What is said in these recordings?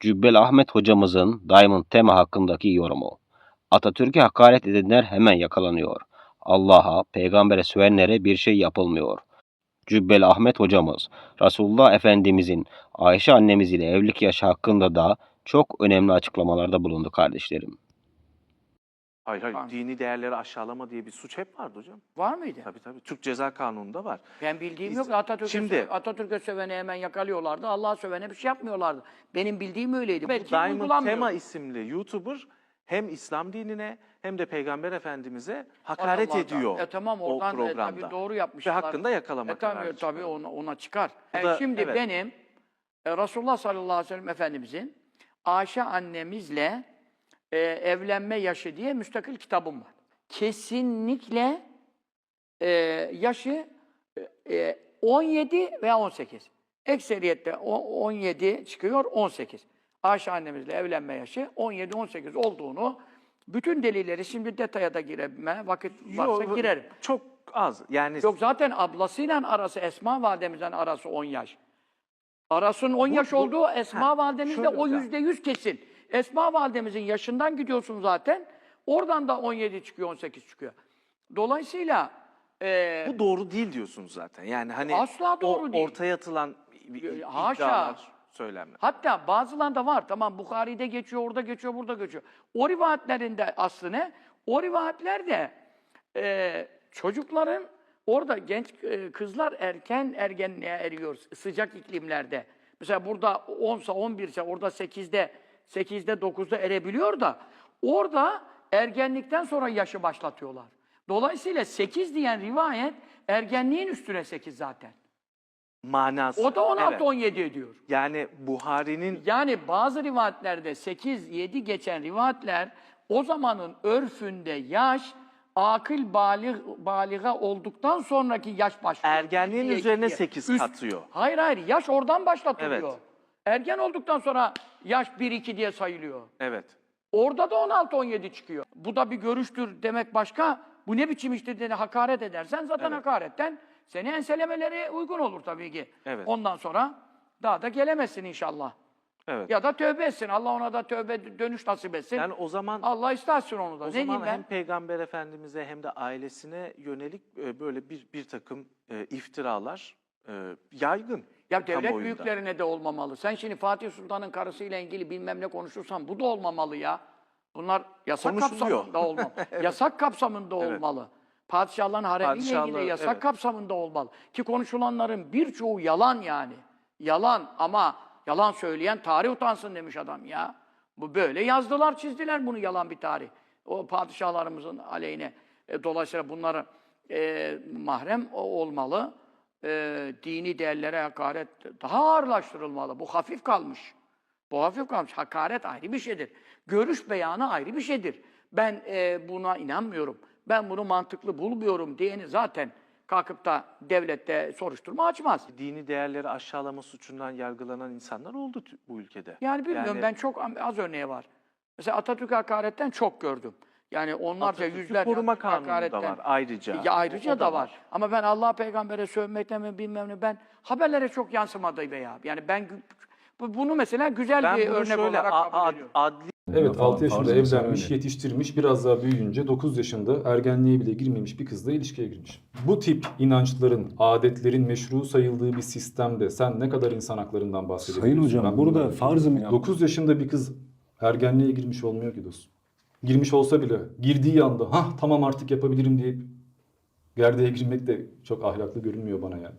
Cübbeli Ahmet hocamızın Diamond tema hakkındaki yorumu. Atatürk'e hakaret edenler hemen yakalanıyor. Allah'a, peygambere sövenlere bir şey yapılmıyor. Cübbeli Ahmet hocamız, Resulullah Efendimizin Ayşe annemiz ile evlilik yaşı hakkında da çok önemli açıklamalarda bulundu kardeşlerim. Hayır hayır. Tamam. Dini değerleri aşağılama diye bir suç hep vardı hocam. Var mıydı? Tabii tabii. Türk Ceza Kanunu'nda var. Ben bildiğim yok. Atatürk'e Şimdi- Atatürk'e söveni hemen yakalıyorlardı. Allah'a sövene bir şey yapmıyorlardı. Benim bildiğim öyleydi. Belki Diamond. Tema isimli YouTuber hem İslam dinine hem de Peygamber Efendimiz'e hakaret ediyor E tamam o oradan e, programda. tabii doğru Ve yapmışlar. hakkında yakalama E tabii, kararı tabii ona, ona çıkar. Bu E, da- şimdi evet. benim e, Resulullah sallallahu aleyhi ve sellem Efendimizin Ayşe annemizle e, evlenme yaşı diye müstakil kitabım var. Kesinlikle e, yaşı e, e, 17 veya 18. Ekseriyette o- 17 çıkıyor 18. Ayşe annemizle evlenme yaşı 17-18 olduğunu bütün delilleri şimdi detaya da gireme vakit varsa Yok, girerim. Çok az. Yani Yok zaten ablasıyla arası Esma validemizle arası 10 yaş. Arasının 10 Bu- yaş bu- olduğu Esma Ha, validemizle şöyle o yüzde yüz kesin. Esma validemizin yaşından gidiyorsun zaten. Oradan da 17 çıkıyor, 18 çıkıyor. Dolayısıyla e, bu doğru değil diyorsunuz zaten. Yani hani Asla doğru o değil. ortaya atılan i- Haşa. iddialar, söylemler. Hatta bazılarında var. Tamam Bukhari'de geçiyor, orada geçiyor, burada geçiyor. O rivayetlerinde aslı ne? O rivayetler de e, çocukların orada genç e, kızlar erken ergenliğe eriyor sıcak iklimlerde. Mesela burada 10'sa 11 ise orada 8'de 8'de 9'da erebiliyor da orada ergenlikten sonra yaşı başlatıyorlar. Dolayısıyla 8 diyen rivayet ergenliğin üstüne 8 zaten. Manası. O da 16 Evet. 17 ediyor. Yani Buhari'nin Yani bazı rivayetlerde 8-7 geçen rivayetler o zamanın örfünde yaş akıl balig, baliga olduktan sonraki yaş başlıyor. Ergenliğin İkiye, üzerine ikiye. sekiz Üst- katıyor. Hayır hayır yaş oradan başlatılıyor. Evet. Ergen olduktan sonra yaş 1-2 diye sayılıyor. evet. Orada da 16-17 çıkıyor. Bu da bir görüştür demek başka. Bu ne biçim iştir diye hakaret edersen zaten Evet. hakaretten seni enselemeleri uygun olur tabii ki. Evet. Ondan sonra daha da gelemezsin inşallah. Evet. Ya da tövbe etsin. Allah ona da tövbe dönüş nasip etsin. Yani o zaman Allah istersin onu da. o ne zaman ben? hem Peygamber Efendimize hem de ailesine yönelik e, böyle bir bir takım e, iftiralar e, yaygın. Ya devlet kamuoyunda. büyüklerine de olmamalı. Sen şimdi Fatih Sultan'ın karısıyla ilgili bilmem ne konuşursan bu da olmamalı ya. Bunlar yasak kapsamında olmalı. Yasak kapsamında Evet. olmalı. Padişahların haremiyle ilgili yasak evet. kapsamında olmalı. Ki konuşulanların birçoğu yalan yani. Yalan ama yalan söyleyen tarih utansın demiş adam ya. Bu böyle yazdılar, çizdiler bunu yalan bir tarih. O padişahlarımızın aleyhine. E, dolayısıyla bunları e, mahrem olmalı. E, dini değerlere hakaret daha ağırlaştırılmalı. Bu hafif kalmış. Bu hafif kalmış. Hakaret ayrı bir şeydir. Görüş beyanı ayrı bir şeydir. Ben e, buna inanmıyorum. Ben bunu mantıklı bulmuyorum diyeni zaten kalkıp da devlette soruşturma açmaz. Dini değerleri aşağılama suçundan yargılanan insanlar oldu bu ülkede. Yani bilmiyorum Yani- ben çok az örneği var. Mesela Atatürk hakaretten çok gördüm. Yani onlarca Atatürk'ü yüzlerce koruma kanunu da var ayrıca. Ya ayrıca O da var. Ama ben Allah peygambere sövmekten mi bilmem ne ben haberlere çok yansımadı be ya. Yani ben gü- bu- bunu mesela güzel Ben bir bunu örnek şöyle olarak a- kabul ad- ediyorum. adli Evet falan 6 yaşında mesela evlenmiş, öyle. yetiştirmiş, biraz daha büyüyünce 9 yaşında ergenliğe bile girmemiş bir kızla ilişkiye girmiş. Bu tip inançların, adetlerin meşru sayıldığı bir sistemde sen ne kadar insan haklarından bahsediyorsun? Sayın hocam burada farzı mı 9 yaşında bir kız ergenliğe girmiş olmuyor ki dostum. Girmiş olsa bile girdiği anda ha tamam artık yapabilirim deyip gerdeğe girmek de çok ahlaklı görünmüyor bana yani.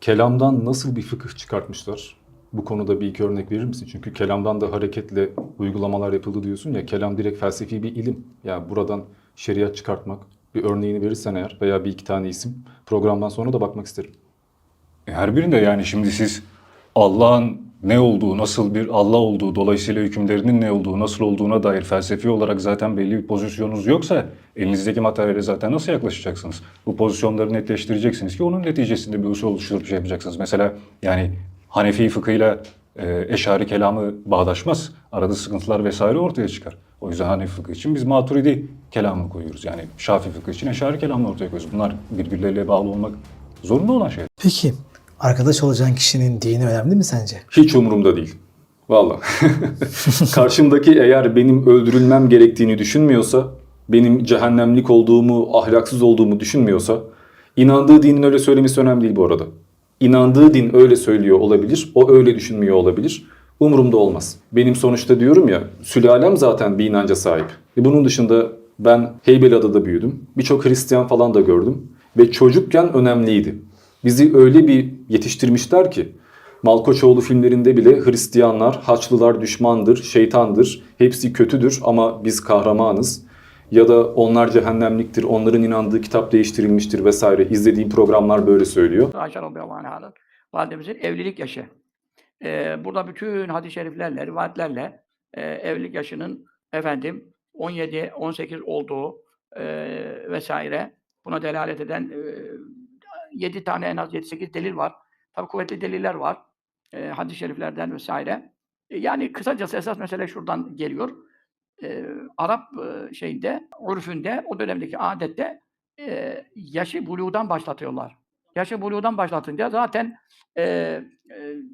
Kelamdan nasıl bir fıkıh çıkartmışlar? Bu konuda bir iki örnek verir misin? Çünkü kelamdan da hareketle uygulamalar yapıldı diyorsun ya. Kelam direkt felsefi bir ilim. Yani buradan şeriat çıkartmak bir örneğini verirsen eğer veya bir iki tane isim programdan sonra da bakmak isterim. E, Her birinde yani şimdi siz Allah'ın ne olduğu, nasıl bir Allah olduğu, dolayısıyla hükümlerinin ne olduğu, nasıl olduğuna dair felsefi olarak zaten belli bir pozisyonunuz yoksa elinizdeki materyale zaten nasıl yaklaşacaksınız? Bu pozisyonları netleştireceksiniz ki onun neticesinde bir usul oluşturup şey yapacaksınız. Mesela yani Hanefi fıkhıyla e, eşari kelamı bağdaşmaz. Arada sıkıntılar vesaire ortaya çıkar. O yüzden Hanefi fıkhı için biz maturidi kelamını koyuyoruz. Yani Şafi fıkhı için eşari kelamını ortaya koyuyoruz. Bunlar birbirleriyle bağlı olmak zorunda olan şeyler. Peki arkadaş olacağın kişinin dini önemli mi sence? Hiç umurumda değil. Valla. Karşımdaki eğer benim öldürülmem gerektiğini düşünmüyorsa, benim cehennemlik olduğumu, ahlaksız olduğumu düşünmüyorsa, inandığı dinin öyle söylemesi önemli değil bu arada. İnandığı din öyle söylüyor olabilir, o öyle düşünmüyor olabilir. Umurumda olmaz. Benim sonuçta diyorum ya, sülalem zaten bir inanca sahip. E bunun dışında ben Heybeliada'da büyüdüm. Birçok Hristiyan falan da gördüm. Ve çocukken önemliydi. Bizi öyle bir yetiştirmişler ki Malkoçoğlu filmlerinde bile Hristiyanlar, Haçlılar düşmandır, şeytandır, hepsi kötüdür ama biz kahramanız. Ya da onlar cehennemliktir, onların inandığı kitap değiştirilmiştir vesaire. İzlediğim programlar böyle söylüyor. Ayşe radıyallahu anh'ın validemizin evlilik yaşı. Ee, burada bütün hadis-i şeriflerle, rivayetlerle e, evlilik yaşının efendim 17, 18 olduğu e, vesaire buna delalet eden e, 7 tane en az 7-8 delil var. Tabi kuvvetli deliller var. E, hadis-i şeriflerden vesaire. E, yani kısacası esas mesele şuradan geliyor. E, Arap e, şeyinde, urfünde, o dönemdeki adette e, yaşı buluğdan başlatıyorlar. Yaşı buluğdan başlatınca zaten e, e,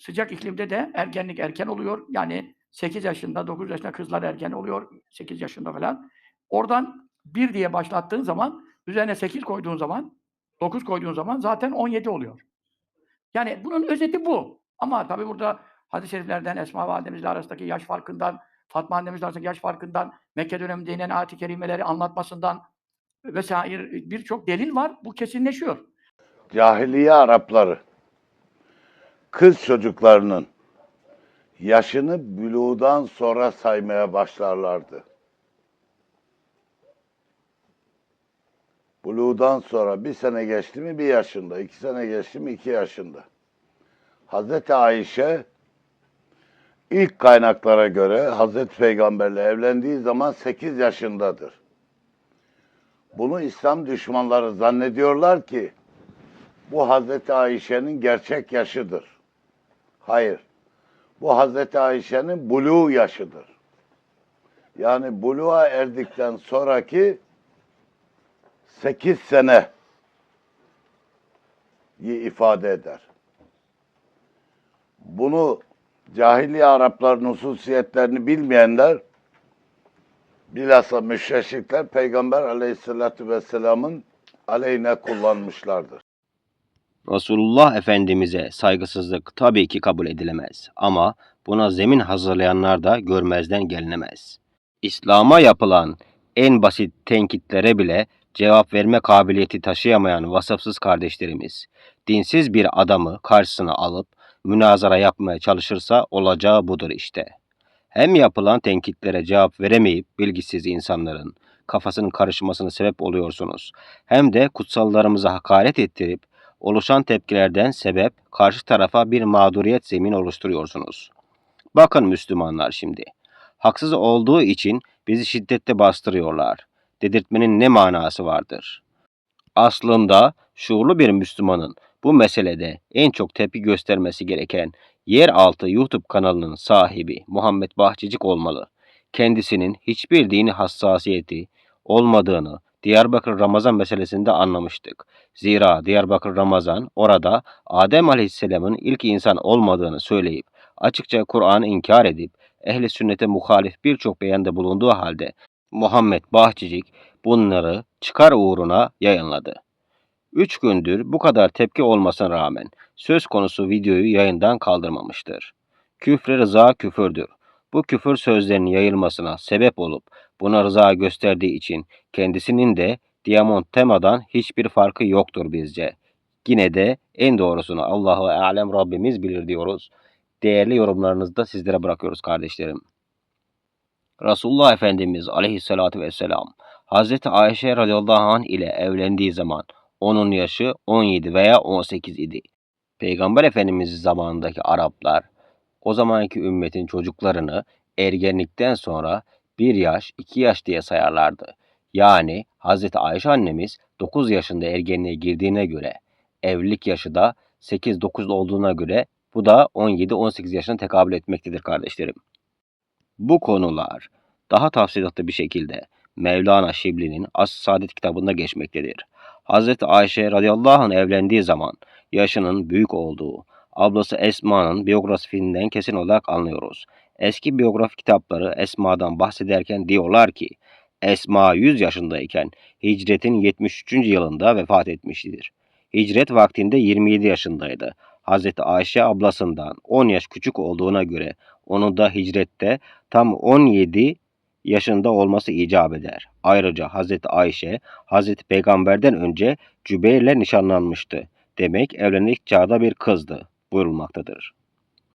sıcak iklimde de ergenlik erken oluyor. Yani 8 yaşında, 9 yaşında kızlar ergen oluyor. 8 yaşında falan. Oradan 1 diye başlattığın zaman, üzerine 8 koyduğun zaman, 9 koyduğun zaman zaten 17 oluyor. Yani bunun özeti bu. Ama tabii burada hadis-i şeriflerden, Esma validemizle arasındaki yaş farkından, Fatma annemizle arasındaki yaş farkından, Mekke döneminde inen ayet-i kerimeleri anlatmasından vesaire birçok delil var. Bu kesinleşiyor. Cahiliye Arapları kız çocuklarının yaşını bülüğden sonra saymaya başlarlardı. Buluğdan sonra bir sene geçti mi bir yaşında, iki sene geçti mi iki yaşında. Hazreti Ayşe ilk kaynaklara göre Hazreti Peygamberle evlendiği zaman 8 yaşındadır. Bunu İslam düşmanları zannediyorlar ki bu Hazreti Ayşe'nin gerçek yaşıdır. Hayır. Bu Hazreti Ayşe'nin buluğ yaşıdır. Yani buluğa erdikten sonraki 8 sene ifade eder. Bunu cahiliye Arapların hususiyetlerini bilmeyenler bilhassa müşreşikler Peygamber aleyhissalatü vesselamın aleyhine kullanmışlardır. Resulullah Efendimiz'e saygısızlık tabii ki kabul edilemez ama buna zemin hazırlayanlar da görmezden gelinemez. İslam'a yapılan en basit tenkitlere bile cevap verme kabiliyeti taşıyamayan vasıfsız kardeşlerimiz, dinsiz bir adamı karşısına alıp münazara yapmaya çalışırsa olacağı budur işte. Hem yapılan tenkitlere cevap veremeyip bilgisiz insanların kafasının karışmasına sebep oluyorsunuz. Hem de kutsallarımıza hakaret ettirip oluşan tepkilerden sebep karşı tarafa bir mağduriyet zemin oluşturuyorsunuz. Bakın Müslümanlar şimdi. Haksız olduğu için bizi şiddetle bastırıyorlar. Dedirtmenin ne manası vardır? Aslında şuurlu bir Müslümanın bu meselede en çok tepki göstermesi gereken Yeraltı YouTube kanalının sahibi Muhammed Bahçecik olmalı. Kendisinin hiçbir dini hassasiyeti olmadığını Diyarbakır Ramazan meselesinde anlamıştık. Zira Diyarbakır Ramazan orada Adem Aleyhisselam'ın ilk insan olmadığını söyleyip açıkça Kur'an'ı inkar edip ehli sünnete muhalif birçok beyanda bulunduğu halde Muhammed Bahçecik bunları çıkar uğruna yayınladı. Üç gündür bu kadar tepki olmasına rağmen söz konusu videoyu yayından kaldırmamıştır. Küfre rıza küfürdür. Bu küfür sözlerinin yayılmasına sebep olup buna rıza gösterdiği için kendisinin de Diamond Tema'dan hiçbir farkı yoktur bizce. Yine de en doğrusunu Allahu Alem Rabbimiz bilir diyoruz. Değerli yorumlarınızı da sizlere bırakıyoruz kardeşlerim. Resulullah Efendimiz aleyhissalatü vesselam Hazreti Ayşe radıyallahu anh ile evlendiği zaman onun yaşı 17 veya 18 idi. Peygamber Efendimiz zamanındaki Araplar o zamanki ümmetin çocuklarını ergenlikten sonra 1 yaş, 2 yaş diye sayarlardı. Yani Hazreti Ayşe annemiz 9 yaşında ergenliğe girdiğine göre evlilik yaşı da 8-9 olduğuna göre bu da 17-18 yaşına tekabül etmektedir kardeşlerim. Bu konular daha tafsilatlı bir şekilde Mevlana Şibli'nin As Saadet kitabında geçmektedir. Hazreti Ayşe radıyallahu anh evlendiği zaman yaşının büyük olduğu, ablası Esma'nın biyografisinden kesin olarak anlıyoruz. Eski biyografi kitapları Esma'dan bahsederken diyorlar ki Esma 100 yaşındayken hicretin 73. yılında vefat etmiştir. Hicret vaktinde 27 yaşındaydı. Hazreti Ayşe ablasından 10 yaş küçük olduğuna göre onun da hicrette tam 17 yaşında olması icap eder. Ayrıca Hazreti Ayşe, Hazreti Peygamber'den önce Cübeyr'le nişanlanmıştı. Demek evlilik çağda bir kızdı buyurulmaktadır.